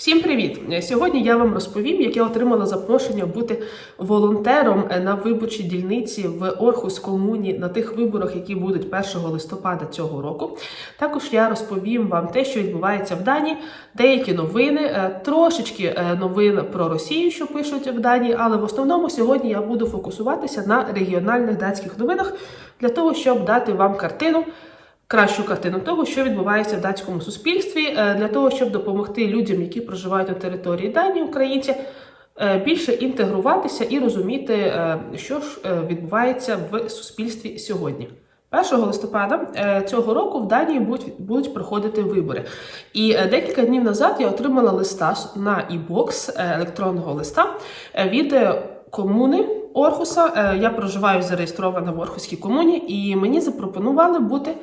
Всім привіт! Сьогодні я вам розповім, як я отримала запрошення бути волонтером на виборчій дільниці в Орхус комуні на тих виборах, які будуть 1 листопада цього року. Також я розповім вам те, що відбувається в Данії, деякі новини, е, трошечки е, новин про Росію, що пишуть в Данії, але в основному сьогодні я буду фокусуватися на регіональних датських новинах для того, щоб дати вам картину кращу картину того, що відбувається в датському суспільстві, е, для того, щоб допомогти людям, які проживають на території Данії, українці, е, більше інтегруватися і розуміти, е, що ж відбувається в суспільстві сьогодні. 1 листопада цього року в Данії будуть, будуть проходити вибори. І декілька днів назад я отримала листа на e-box, електронного листа від комуни Орхуса. Я проживаю зареєстрована в Орхуській комуні, і мені запропонували бути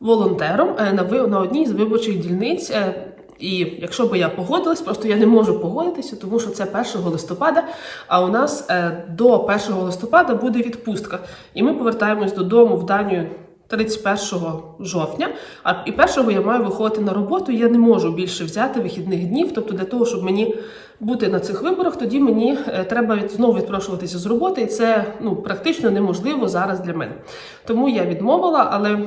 волонтером е, на одній з виборчих дільниць. Е, І якщо би я погодилась, просто я не можу погодитися, тому що це 1 листопада. А у нас е, до 1 листопада буде відпустка. І ми повертаємось додому в Данію 31 жовтня. А і 1 я маю виходити на роботу. Я не можу більше взяти вихідних днів. Тобто, для того, щоб мені бути на цих виборах, тоді мені треба від, знову відпрошуватися з роботи, і це ну практично неможливо зараз для мене. Тому я відмовила, але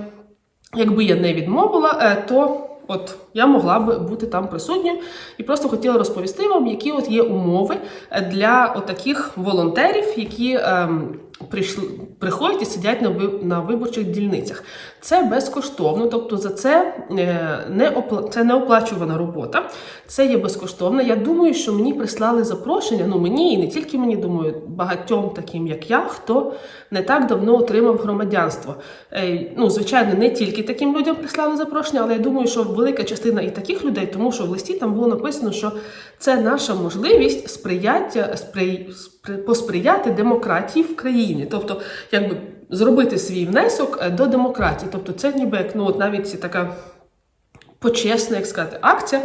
якби я не відмовила, е, то от я могла б бути там присутньою і просто хотіла розповісти вам, які от є умови для от таких волонтерів, які ем, прийшли, приходять і сидять на, на виборчих дільницях. Це безкоштовно, тобто за це е, не опла- це не оплачувана робота, це є безкоштовно. Я думаю, що мені прислали запрошення. Ну мені і не тільки мені думаю, багатьом таким як я, хто не так давно отримав громадянство. Е, Ну, звичайно, не тільки таким людям прислали запрошення, але я думаю, що велика частина і таких людей, тому що в листі там було написано, що це наша можливість сприяття спри, спри- посприяти демократії в країні, тобто, якби зробити свій внесок е, до демократії. Тобто, це ніби як ну от навіть така почесна, як сказати, акція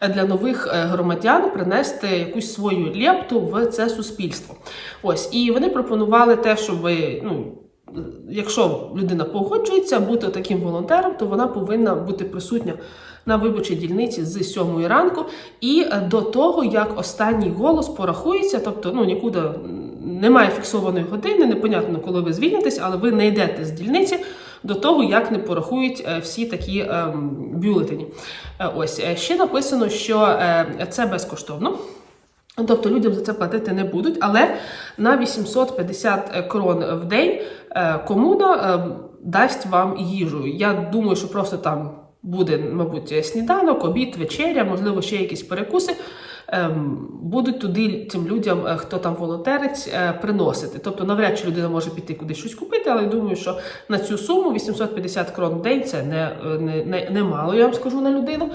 е, для нових е, громадян принести якусь свою лепту в це суспільство. Ось і вони пропонували те, щоб ну. Якщо людина погоджується бути таким волонтером, то вона повинна бути присутня на виборчій дільниці з 7 ранку і е, до того, як останній голос порахується, тобто ну нікуди немає фіксованої години, непонятно, коли ви звільнитесь, але ви не йдете з дільниці до того, як не порахують е, всі такі ем, бюлетені. Е, Ось ще написано, що це безкоштовно. Тобто людям за це платити не будуть, але на 850 крон в день е, комуна е, дасть вам їжу. Я думаю, що просто там буде, мабуть, сніданок, обід, вечеря, можливо, ще якісь перекуси. Ем, Будуть туди цим людям, е, хто там волонтерець, е, приносити. Тобто, навряд чи людина може піти кудись щось купити, але я думаю, що на цю суму 850 крон в день це не, е, не, не, не мало, я вам скажу на людину.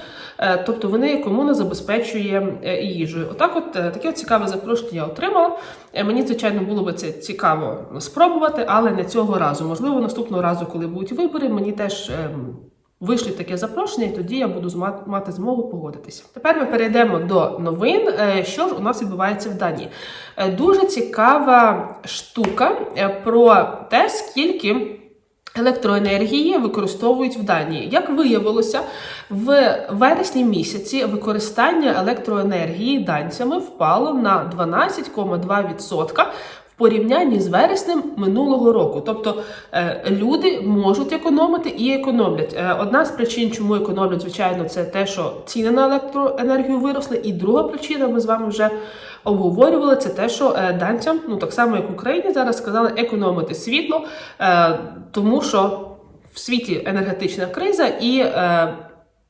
Тобто вони комуна забезпечує їжею. Отак, от таке цікаве запрошення я отримала. Мені, звичайно, було би це цікаво спробувати, але не цього разу. Можливо, наступного разу, коли будуть вибори, мені теж. Вийшлють таке запрошення, і тоді я буду мати змогу погодитися. Тепер ми перейдемо до новин. Е, Що ж у нас відбувається в Данії? Е, Дуже цікава штука е, про те, скільки електроенергії використовують в Данії. Як виявилося, в вересні місяці використання електроенергії данцями впало на 12,2% в порівнянні з вереснем минулого року. Тобто е, люди можуть економити і економлять. Е, Одна з причин, чому економлять, звичайно, це те, що ціни на електроенергію виросли. І друга причина, ми з вами вже обговорювали, це те, що е, данцям, ну так само як Україні, зараз сказали економити світло, тому що в світі енергетична криза і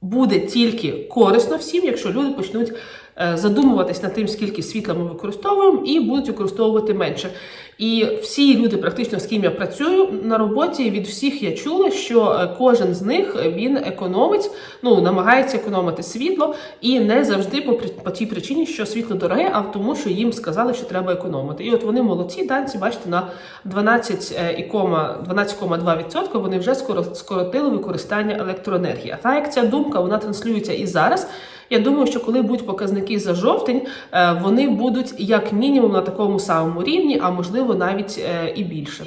буде тільки корисно всім, якщо люди почнуть задумуватись над тим, скільки світла ми використовуємо, і будуть використовувати менше. І всі люди, практично з ким я працюю на роботі, від всіх я чула, що е, кожен з них е, він економить, ну намагається економити світло, і не завжди по, по тій причині, що світло дороге, а тому, що їм сказали, що треба економити. І от вони молодці, данці, бачите, на 12,2% 12,2% вони вже скоро скоротили використання електроенергії. А та як ця думка вона транслюється і зараз. Я думаю, що коли будуть показники за жовтень, е, вони будуть як мінімум на такому самому рівні, а можливо навіть е, і більше.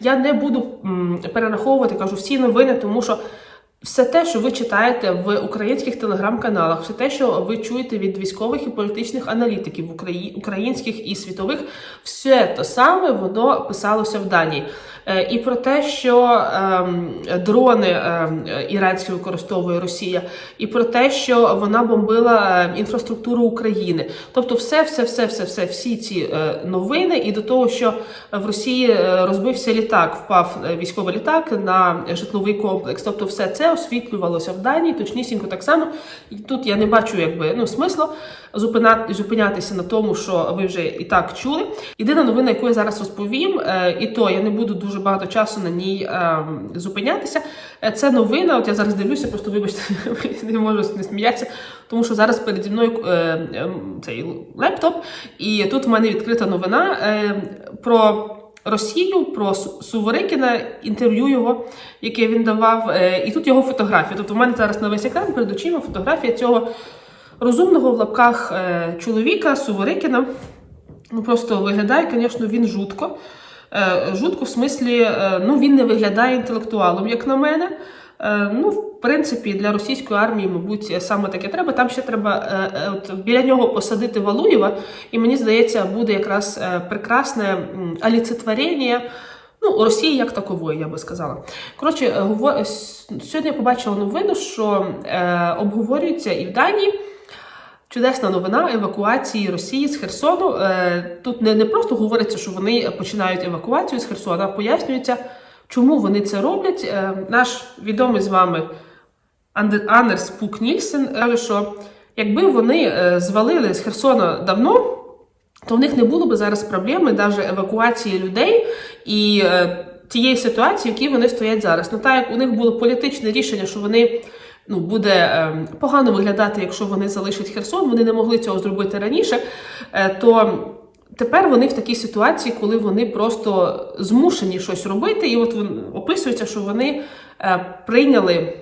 Я не буду перераховувати кажу всі новини, тому що все те, що ви читаєте в українських телеграм-каналах, все те, що ви чуєте від військових і політичних аналітиків украї- українських і світових, все те саме воно писалося в Данії. Е, І про те, що ем, дрони ем, іранські використовує Росія, і про те, що вона бомбила ем, інфраструктуру України. Тобто, все, все, все, все, все, всі ці е, новини, і до того, що в Росії е, розбився літак, впав військовий літак на житловий комплекс. Тобто, все це освітлювалося в Данії, точнісінько так само. І тут я не бачу якби ну зупинати зупинятися на тому, що ви вже і так чули. Єдина новина, яку я зараз розповім, і то я не буду дуже багато часу на ній е, зупинятися. Е, Це новина. От я зараз дивлюся, просто вибачте, не можу не сміятися, тому що зараз переді мною е, е, цей лептоп, і тут в мене відкрита новина е, про. Росію про Суворикіна, інтерв'ю його, яке він давав, е, і тут його фотографія. Тобто в мене зараз на весь екран перед очима фотографія цього розумного в лапках е, чоловіка Суворикіна. Ну просто виглядає, звісно, він жутко. Е, Жутко в смислі, е, ну він не виглядає інтелектуалом, як на мене. Е, Ну, в принципі, для російської армії, мабуть, саме таке треба. Там ще треба от, біля нього посадити Валуєва, і мені здається, буде якраз прекрасне м, олицетворення Ну, Росії як такової, я би сказала. Коротше, сьогодні я побачила новину, що е, обговорюється і в Данії. Чудесна новина евакуації Росії з Херсону. Е, Тут не, не просто говориться, що вони починають евакуацію з Херсона, а пояснюється, чому вони це роблять. Е, Наш відомий з вами Анерс Пук Нільсен каже, що якби вони е, звалили з Херсона давно, то в них не було б зараз проблеми навіть евакуації людей і тієї ситуації, в якій вони стоять зараз. Ну так як у них було політичне рішення, що вони ну, буде е, погано виглядати, якщо вони залишать Херсон, вони не могли цього зробити раніше, е, то тепер вони в такій ситуації, коли вони просто змушені щось робити, і от описується, що вони е, прийняли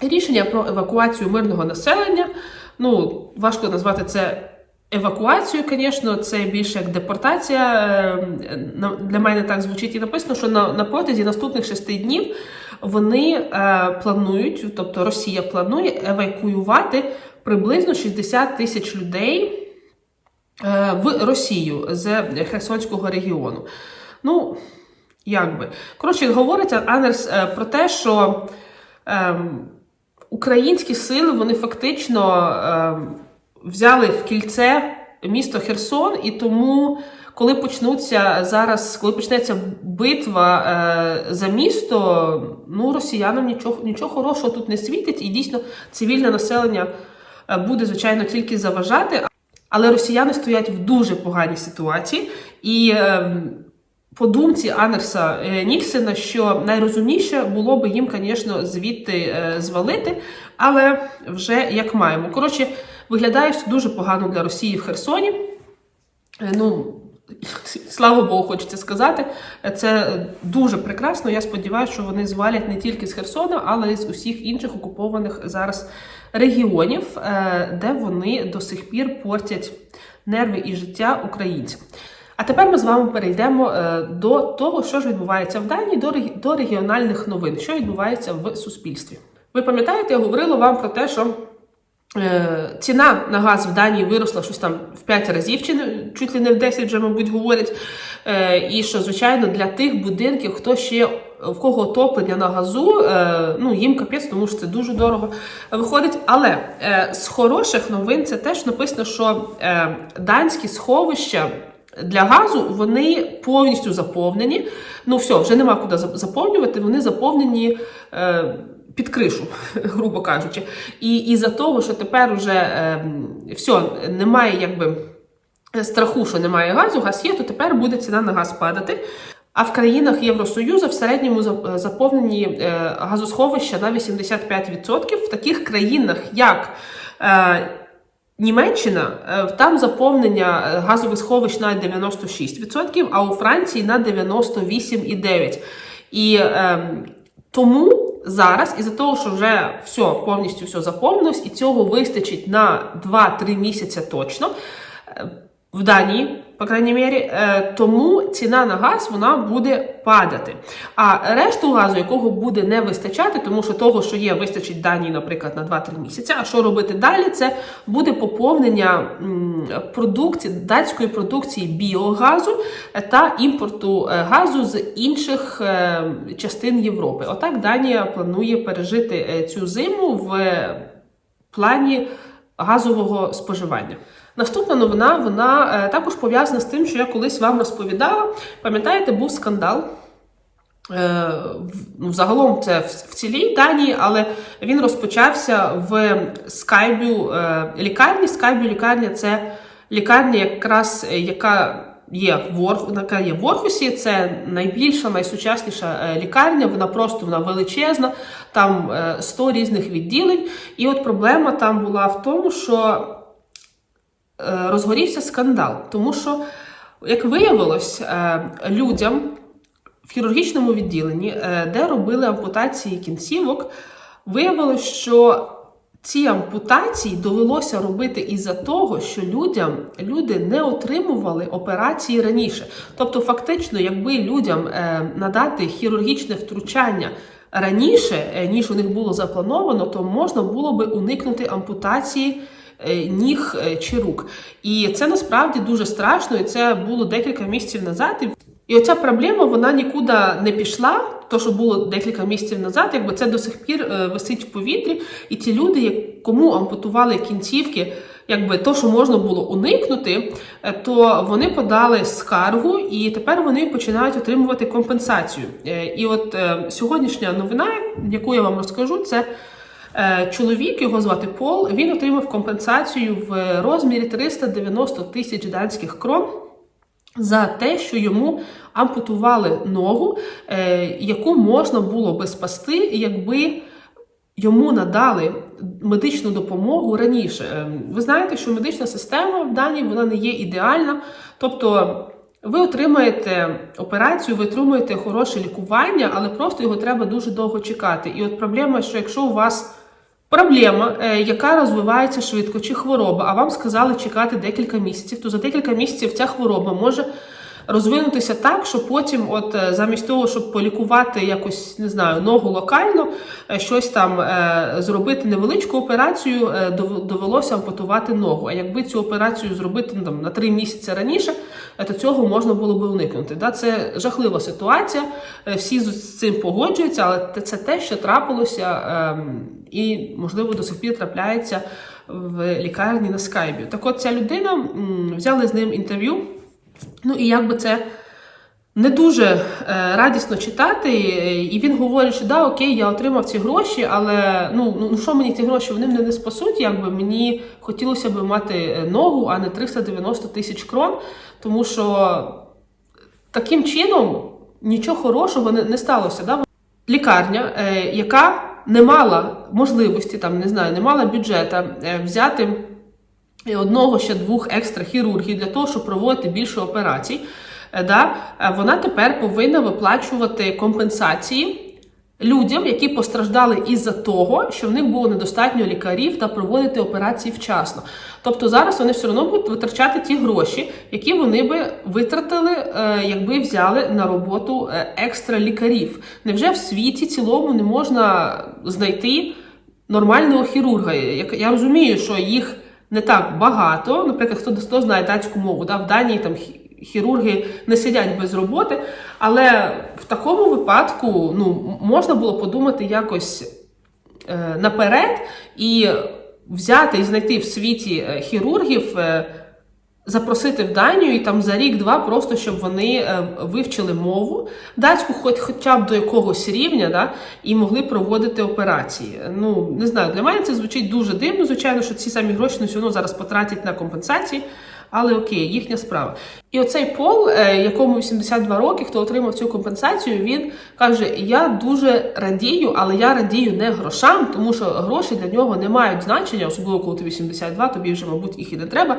рішення про евакуацію мирного населення. Ну, важко назвати це евакуацією, звісно, це більше як депортація. Для мене так звучить і написано, що на протязі наступних шести днів вони е, планують, тобто Росія планує евакуювати приблизно 60 тисяч людей е, в Росію з Херсонського регіону. Ну, як би. Коротше, говориться Анерс е, про те, що ем, українські сили вони фактично ем, взяли в кільце місто Херсон, і тому, коли почнуться зараз, коли почнеться битва е, за місто, ну росіянам нічого, нічого хорошого тут не світить, і дійсно цивільне населення е, буде, звичайно, тільки заважати. Але росіяни стоять в дуже поганій ситуації, і ем, по думці Анерса е, Нільсена, що найрозумніше було би їм, звісно, звідти е, звалити, але вже як маємо. Коротше, виглядає все дуже погано для Росії в Херсоні. Е, Ну, слава Богу, хочеться сказати. Це дуже прекрасно. Я сподіваюся, що вони звалять не тільки з Херсона, але й з усіх інших окупованих зараз регіонів, е, де вони до сих пір портять нерви і життя українцям. А тепер ми з вами перейдемо е, до того, що ж відбувається в Данії, до, регіональних новин, що відбувається в суспільстві. Ви пам'ятаєте, я говорила вам про те, що Ціна на газ в Данії виросла щось там в 5 разів, чи чуть ли не в 10 вже, мабуть, говорять. Е, І що, звичайно, для тих будинків, хто ще в кого отоплення на газу, е, ну їм капець, тому що це дуже дорого виходить. Але е, з хороших новин це теж написано, що е, данські сховища. Для газу вони повністю заповнені. Ну все, вже нема куди заповнювати. Вони заповнені е, під кришу, грубо кажучи. І із-за того, що тепер вже е, все, немає якби страху, що немає газу, газ є, то тепер буде ціна на газ падати. А в країнах Євросоюзу в середньому заповнені е, газосховища на 85%. В таких країнах, як е, Німеччина, е, там заповнення е, газових сховищ на 96%, а у Франції на 98,9%. І е, тому зараз, із-за того, що вже все повністю все заповнилось, і цього вистачить на 2-3 місяці точно. е, В Данії по крайній мірі, е, тому ціна на газ вона буде падати. А решту газу, якого буде не вистачати, тому що того, що є, вистачить Данії, наприклад, на 2-3 місяці. А що робити далі? Це буде поповнення продукції датської продукції біогазу та імпорту е, газу з інших е, частин Європи. Отак Данія планує пережити цю зиму в плані газового споживання. Наступна новина вона е, також пов'язана з тим, що я колись вам розповідала. Пам'ятаєте, був скандал. Е, ну, Загалом це в, цілій Данії, але він розпочався в Скайбю е, лікарні. Скайбю лікарня це лікарня, якраз яка є в яка є в Орхусі. Це найбільша, найсучасніша лікарня. Вона просто вона величезна, там е, 100 різних відділень. І от проблема там була в тому, що розгорівся скандал, тому що, як виявилось, е, людям в хірургічному відділенні, е, де робили ампутації кінцівок, виявилось, що ці ампутації довелося робити із-за того, що людям люди не отримували операції раніше. Тобто, фактично, якби людям е, надати хірургічне втручання раніше, е, ніж у них було заплановано, то можна було би уникнути ампутації е, ніг е, чи рук. І це насправді дуже страшно, і це було декілька місяців назад. І оця проблема вона нікуди не пішла. То, що було декілька місяців назад, якби це до сих пір е, висить в повітрі, і ті люди, кому ампутували кінцівки, якби то, що можна було уникнути, е, то вони подали скаргу, і тепер вони починають отримувати компенсацію. Е, І от е, сьогоднішня новина, яку я вам розкажу, це Е, Чоловік, його звати Пол, він отримав компенсацію в розмірі 390 тисяч данських крон за те, що йому ампутували ногу, е, яку можна було би спасти, якби йому надали медичну допомогу раніше. Е, Ви знаєте, що медична система в Данії вона не є ідеальна. Тобто ви отримаєте операцію, ви отримуєте хороше лікування, але просто його треба дуже довго чекати. І от проблема, що якщо у вас проблема, е, яка розвивається швидко, чи хвороба, а вам сказали чекати декілька місяців, то за декілька місяців ця хвороба може розвинутися так, що потім, от е, замість того, щоб полікувати якось не знаю, ногу локально, е, щось там зробити невеличку операцію, довелося ампутувати ногу. А якби цю операцію зробити ну, там, на три місяці раніше, то цього можна було би уникнути. Да? Це жахлива ситуація. Всі з цим погоджуються, але це те, що трапилося, ем, і можливо до сих пір трапляється в лікарні на скайбі. Так от ця людина взяли з ним інтерв'ю. Ну і якби це не дуже е, радісно читати, і він говорить, що да, окей, я отримав ці гроші, але ну, ну ну, що мені ці гроші вони мене не спасуть. Якби мені хотілося б мати ногу, а не 390 тисяч крон, тому що таким чином нічого хорошого не, не сталося. Да? Лікарня, е, яка не мала можливості, там не знаю, не мала бюджета е, взяти одного ще двох екстра хірургів для того, щоб проводити більше операцій, е, да, е, вона тепер повинна виплачувати компенсації людям, які постраждали із-за того, що в них було недостатньо лікарів та проводити операції вчасно. Тобто зараз вони все одно будуть витрачати ті гроші, які вони би витратили, е, якби взяли на роботу е, екстра лікарів. Невже в світі цілому не можна знайти нормального хірурга? Я розумію, що їх не так багато. Наприклад, хто, хто знає датську мову, да, в Данії там хірурги не сидять без роботи. Але в такому випадку ну, можна було подумати якось е, наперед і взяти і знайти в світі е, хірургів. е, Запросити в Данію і там за рік-два, просто щоб вони вивчили мову датську, хоч хоча б до якогось рівня, да, і могли проводити операції. Ну не знаю, для мене це звучить дуже дивно. Звичайно, що ці самі гроші ну, все одно зараз потратять на компенсації, але окей, їхня справа. І оцей пол, е, якому 82 роки, хто отримав цю компенсацію, він каже: Я дуже радію, але я радію не грошам, тому що гроші для нього не мають значення, особливо коли ти 82, тобі вже, мабуть, їх і не треба.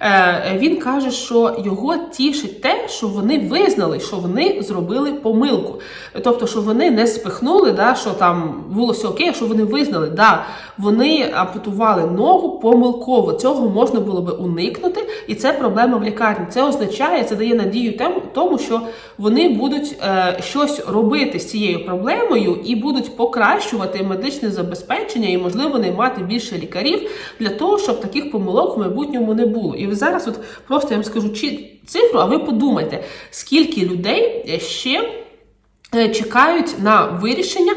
Е, Він каже, що його тішить те, що вони визнали, що вони зробили помилку. Тобто, що вони не спихнули, да, що там було все окей, що вони визнали, да, вони ампутували ногу помилково. Цього можна було би уникнути, і це проблема в лікарні. Це означає, це дає надію тому, що вони будуть е, щось робити з цією проблемою і будуть покращувати медичне забезпечення і, можливо, наймати більше лікарів для того, щоб таких помилок в майбутньому не було. І зараз, от просто я вам скажу цифру, а ви подумайте, скільки людей ще. е, Чекають на вирішення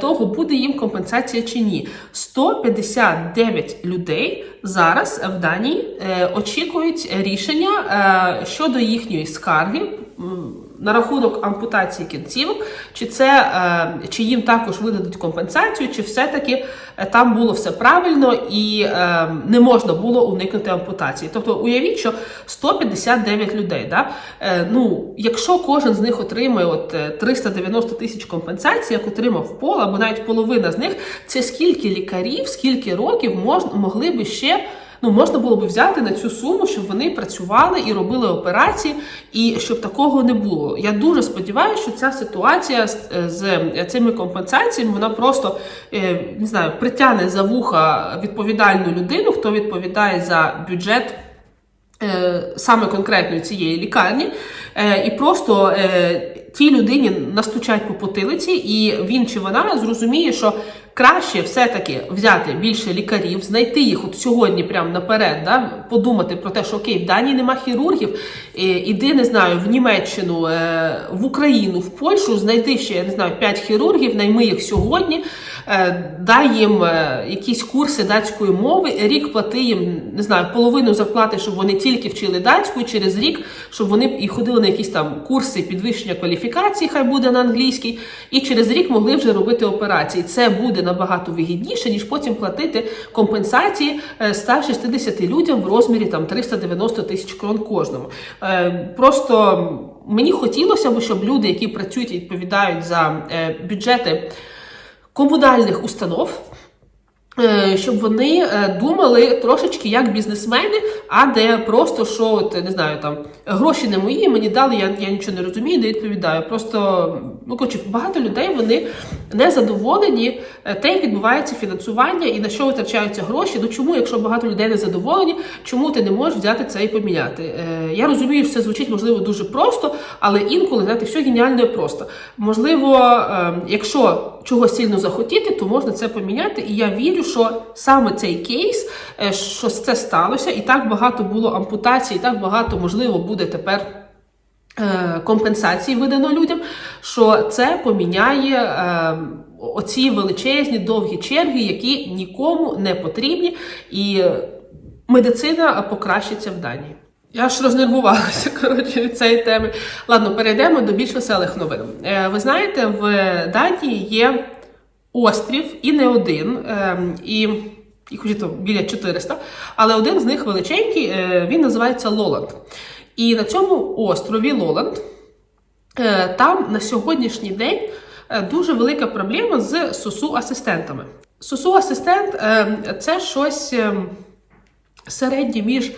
того, буде їм компенсація чи ні. 159 людей зараз в Данії е, очікують рішення е, щодо їхньої скарги на рахунок ампутації кінцівок, чи це е, чи їм також видадуть компенсацію, чи все-таки е, там було все правильно і е, не можна було уникнути ампутації. Тобто уявіть, що 159 людей. Да? Ну, якщо кожен з них отримає от е, 390 тисяч компенсацій, як отримав пол, або навіть половина з них, це скільки лікарів, скільки років мож, могли би ще. Ну, можна було б взяти на цю суму, щоб вони працювали і робили операції, і щоб такого не було. Я дуже сподіваюся, що ця ситуація з, з цими компенсаціями вона просто е, не знаю, притягне за вуха відповідальну людину, хто відповідає за бюджет. е, Саме конкретної цієї лікарні, е, і просто е, тій людині настучать по потилиці, і він чи вона зрозуміє, що краще все-таки взяти більше лікарів, знайти їх от сьогодні, прямо наперед, да, подумати про те, що окей, в Данії нема хірургів, іди, не знаю, в Німеччину, е, в Україну, в Польщу, знайди ще, я не знаю, 5 хірургів, найми їх сьогодні, е, дай їм е, якісь курси датської мови, рік плати їм, не знаю, половину зарплати, щоб вони тільки вчили датську, через рік, щоб вони і ходили на якісь там курси підвищення кваліфікації, хай буде на англійській, і через рік могли вже робити операції. Це буде набагато вигідніше, ніж потім платити компенсації е, 160 людям в розмірі там 390 тисяч крон кожному. Е, Просто мені хотілося б, щоб люди, які працюють і відповідають за е, бюджети комунальних установ. Е, Щоб вони е, думали трошечки як бізнесмени, а не просто що от, не знаю, там гроші не мої, мені дали, я, я нічого не розумію, не відповідаю. Просто ну коротше, багато людей вони не задоволені е, те, як відбувається фінансування і на що витрачаються гроші. Ну чому, якщо багато людей не задоволені, чому ти не можеш взяти це і поміняти? Е, Я розумію, що це звучить можливо дуже просто, але інколи знаєте, все геніально і просто. Можливо, е, якщо чогось сильно захотіти, то можна це поміняти. І я вірю, що саме цей кейс, е, що це сталося, і так багато було ампутацій, і так багато можливо буде тепер. е, Компенсації видано людям, що це поміняє е, оці величезні довгі черги, які нікому не потрібні, і медицина покращиться в Данії. Я ж рознервувалася коротше від цієї теми. Ладно, перейдемо до більш веселих новин. Е, ви знаєте, в Данії є острів і не один, е, і їх уже біля 400, але один з них величенький, е, він називається Лоланд. І на цьому острові Лоланд е, там на сьогоднішній день дуже велика проблема з сосу-асистентами. Сосу-асистент е, це щось е, середнє між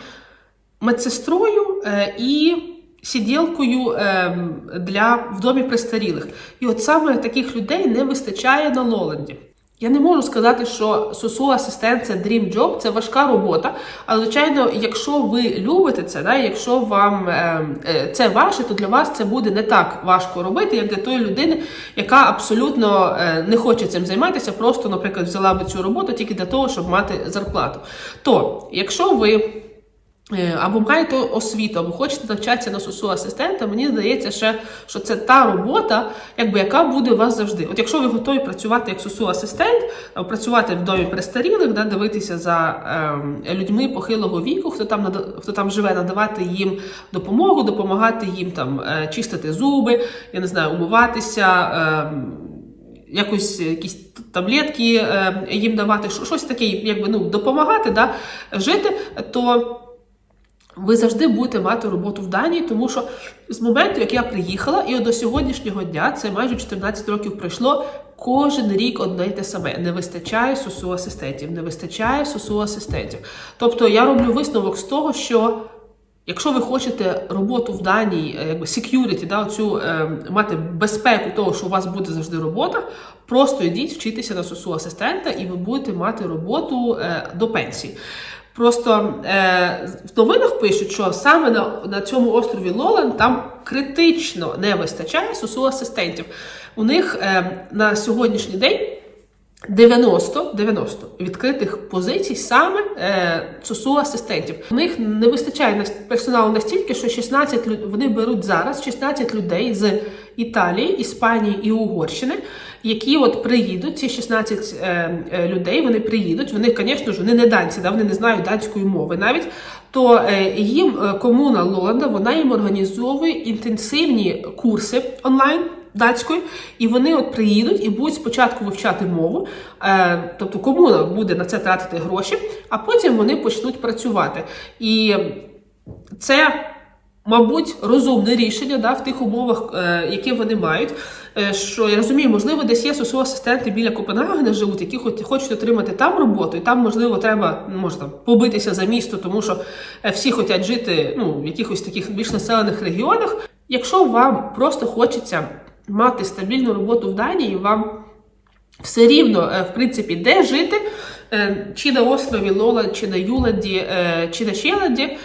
медсестрою е, і сиділкою е, для в домі престарілих. І от саме таких людей не вистачає на Лоланді. Я не можу сказати, що сосу асистент це dream job, це важка робота. Але звичайно, якщо ви любите це, да, якщо вам е, е, це ваше, то для вас це буде не так важко робити, як для тої людини, яка абсолютно не хоче цим займатися, просто, наприклад, взяла би цю роботу тільки для того, щоб мати зарплату. То, якщо ви або маєте освіту, або хочете навчатися на сусу асистента, мені здається, ще, що це та робота, якби, яка буде у вас завжди. От якщо ви готові працювати як сусу асистент, е, працювати в домі престарілих, да, дивитися за е, людьми похилого віку, хто там хто там живе, надавати їм допомогу, допомагати їм там е, чистити зуби, я не знаю, умиватися. Е, якось якісь таблетки е, їм давати, щось таке, якби ну допомагати, да, жити, то ви завжди будете мати роботу в Данії, тому що з моменту, як я приїхала, і до сьогоднішнього дня, це майже 14 років пройшло. Кожен рік одне й те саме. Не вистачає сусу асистентів, не вистачає сусу асистентів. Тобто я роблю висновок з того, що Якщо ви хочете роботу в Данії, е, якби security, да, оцю, е, мати безпеку того, що у вас буде завжди робота, просто йдіть вчитися на сосу асистента, і ви будете мати роботу е, до пенсії. Просто е, в новинах пишуть, що саме на, на цьому острові Лолан там критично не вистачає сусу асистентів. У них е, на сьогоднішній день 90 90 відкритих позицій саме е, СУСУ асистентів. У них не вистачає персоналу настільки, що 16 люд- вони беруть зараз 16 людей з Італії, Іспанії і Угорщини, які от приїдуть. Ці 16 е, е, людей вони приїдуть. Вони, звісно ж, вони не данці, да, вони не знають данської мови навіть. То е, їм е, комуна Лоланда вона їм організовує інтенсивні курси онлайн датською, і вони от приїдуть і будуть спочатку вивчати мову, е, тобто комуна буде на це тратити гроші, а потім вони почнуть працювати. І це, мабуть, розумне рішення да, в тих умовах, е, які вони мають. Е, що я розумію, можливо, десь є сусу асистенти біля Копенгагена живуть, які хоч- хочуть отримати там роботу, і там, можливо, треба ну, може побитися за місто, тому що е, всі хочуть жити ну, в якихось таких більш населених регіонах. Якщо вам просто хочеться мати стабільну роботу в Данії, вам все рівно, е, в принципі, де жити, е, чи на острові Лоланд, чи на Юланді, е, чи на Щеланді,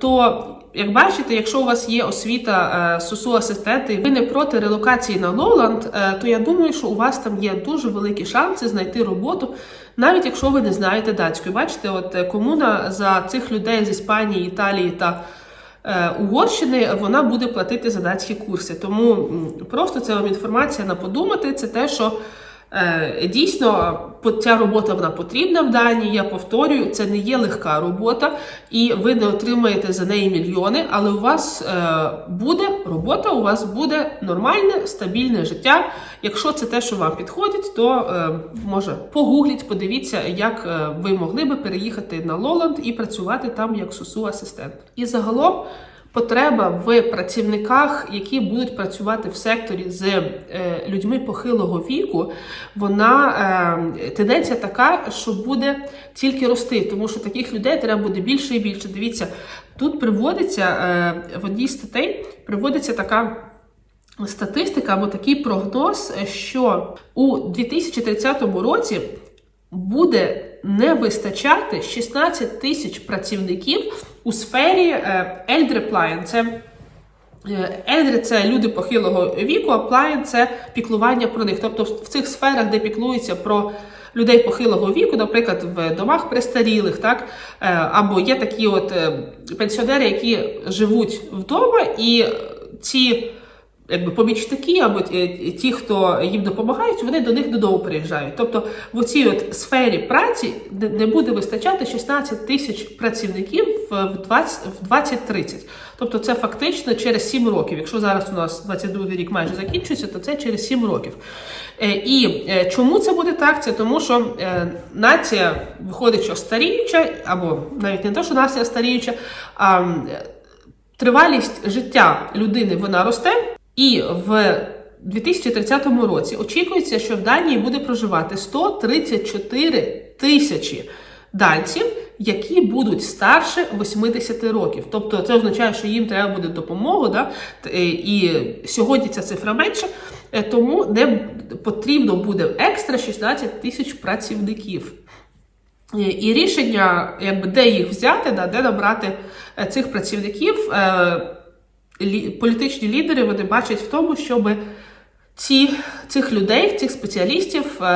то, як бачите, якщо у вас є освіта сусу асистенти, і ви не проти релокації на Лоланд, то я думаю, що у вас там є дуже великі шанси знайти роботу, навіть якщо ви не знаєте датської. Бачите, от комуна за цих людей з Іспанії, Італії та Угорщини вона буде платити за датські курси. Тому просто це вам інформація на подумати. Це те, що е, дійсно ця робота вона потрібна в Данії. Я повторюю, це не є легка робота, і ви не отримаєте за неї мільйони, але у вас е, буде робота, у вас буде нормальне, стабільне життя. Якщо це те, що вам підходить, то е, може погугліть, подивіться, як е, ви могли би переїхати на Лоланд і працювати там як сусу асистент. І загалом. Потреба в працівниках, які будуть працювати в секторі з е, людьми похилого віку, вона е, тенденція така, що буде тільки рости, тому що таких людей треба буде більше і більше. Дивіться, тут приводиться е, в одній статей приводиться така. Статистика або такий прогноз, що у 2030 році буде не вистачати 16 тисяч працівників у сфері е, Elderpline. Це Ельдри це люди похилого віку, а плайн це піклування про них. Тобто в цих сферах, де піклуються про людей похилого віку, наприклад, в домах престарілих, так е, або є такі от е, пенсіонери, які живуть вдома, і ці якби помічники або ті, ті, хто їм допомагають, вони до них додому приїжджають. Тобто в цій от сфері праці не буде вистачати 16 тисяч працівників в 20, в 2030. Тобто це фактично через 7 років. Якщо зараз у нас 22 рік майже закінчується, то це через 7 років. Е, І е, чому це буде так? Це тому, що е, нація виходить, що старіюча, або навіть не те, що нація старіюча, а тривалість життя людини вона росте. І в 2030 році очікується, що в Данії буде проживати 134 тисячі данців, які будуть старше 80 років. Тобто це означає, що їм треба буде допомога, да? Е, і сьогодні ця цифра менша, е, тому не потрібно буде екстра 16 тисяч працівників. Е, І рішення, якби де їх взяти, да, де набрати цих працівників, політичні лідери вони бачать в тому, щоб ці, цих людей, цих спеціалістів е,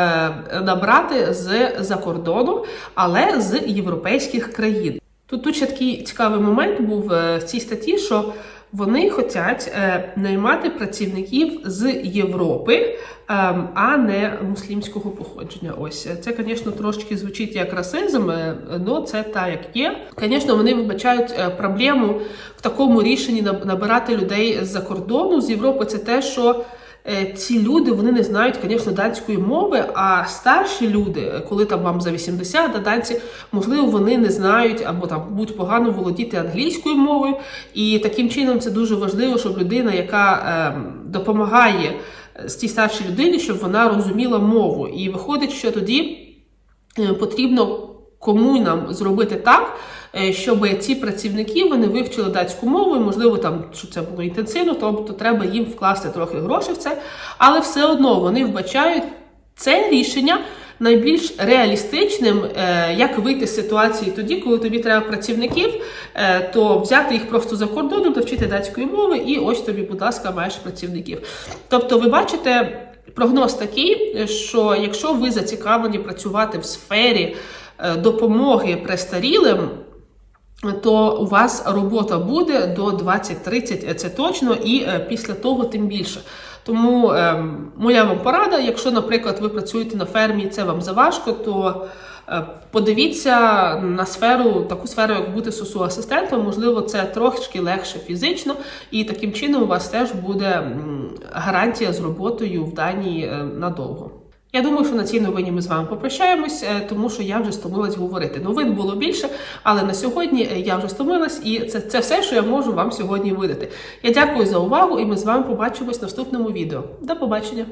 набрати з-за кордону, але з європейських країн. Тут, тут ще такий цікавий момент був е, в цій статті, що вони хочуть е, наймати працівників з Європи, ем, а не муслімського походження. Ось е, це, звісно, трошки звучить як расизм, але це так як є. Звісно, вони вибачають е, проблему в такому рішенні наб- набирати людей з-за кордону з Європи. Це те, що ці люди вони не знають, звісно, данської мови. А старші люди, е, коли там вам за 80, а данці, можливо, вони не знають або там будуть погано володіти англійською мовою. І таким чином це дуже важливо, щоб людина, яка е, допомагає е, з тій старшій людині, щоб вона розуміла мову. І виходить, що тоді е, потрібно кому нам зробити так, е, щоб ці працівники вони вивчили датську мову, і, можливо, там що це було інтенсивно, тобто треба їм вкласти трохи грошей в це, але все одно вони вбачають це рішення найбільш реалістичним, е, як вийти з ситуації тоді, коли тобі треба працівників, е, то взяти їх просто за кордоном, довчити датської мови, і ось тобі, будь ласка, маєш працівників. Тобто, ви бачите, прогноз такий, що якщо ви зацікавлені працювати в сфері допомоги престарілим, то у вас робота буде до 20-30, це точно, і е, після того тим більше. Тому е, моя вам порада, якщо, наприклад, ви працюєте на фермі, і це вам заважко, то е, подивіться на сферу, таку сферу, як бути сосу асистентом. Можливо, це трошки легше фізично, і таким чином у вас теж буде гарантія з роботою в Данії е, надовго. Я думаю, що на цій новині ми з вами попрощаємось, е, тому що я вже стомилась говорити. Новин було більше, але на сьогодні е, я вже стомилась, і це, це все, що я можу вам сьогодні видати. Я дякую за увагу, і ми з вами побачимось в наступному відео. До побачення!